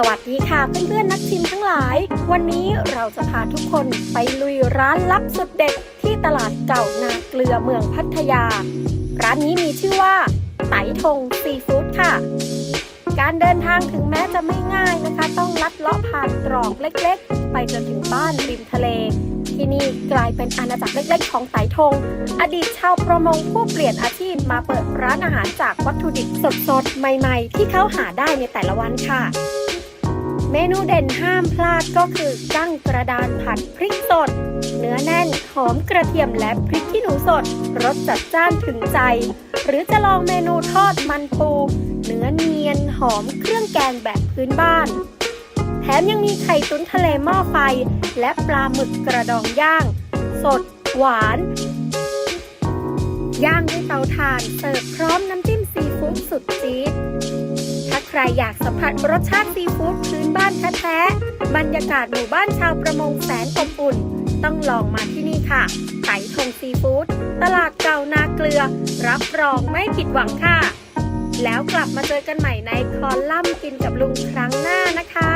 สวัสดีค่ะเพื่อนๆนักชิมทั้งหลาย วันนี้เราจะพาทุกคนไปลุยร้านลับสุดเด็ดที่ตลาดเก่านาเกลือเมืองพัทยา ร้านนี้มีชื่อว่าไตทงซีฟู้ดค่ะ การเดินทางถึงแม้จะไม่ง่ายนะคะ ต้องลัดเลาะผ่านตรอกเล็กๆ ไปจนถึงบ้านริมทะเล ที่นี่กลายเป็นอาณาจักรเล็กๆ ของไตทง อดีตชาวประมงผู้เปลี่ยนอาชีพมาเปิดร้านอาหารจากวัตถุดิบสดๆ ใหม่ๆ ที่เขาหาได้ในแต่ละวันค่ะ เมนูเด่นห้ามพลาดก็คือกั้งกระดานผัดพริกสด เนื้อแน่นหอมกระเทียมและพริกขี้หนูสดรสจัดจ้านถึงใจ หรือจะลองเมนูทอดมันปู เนื้อเนียนหอมเครื่องแกงแบบพื้นบ้าน แถมยังมีไข่ตุ๋นทะเลหม้อไฟ และปลาหมึกกระดองย่าง สด หวาน ย่างด้วยเตาถ่านเสิร์ฟพร้อมน้ำจิ้มซีฟู้ดสุดจี๊ดถ้าใค รอยากสัมผัสรสชาติซีฟู้ดพื้นบ้านแท้ๆบรรยากาศหมู่บ้านชาวประมงแสนอบอุ่น ต้องลองมาที่นี่ค่ะไต่ทงซีฟู้ดตลาดเก่านาเกลือ รับรองไม่ผิดหวังค่ะ แล้วกลับมาเจอกันใหม่ในคอลัมน์กินกับลุงครั้งหน้านะคะ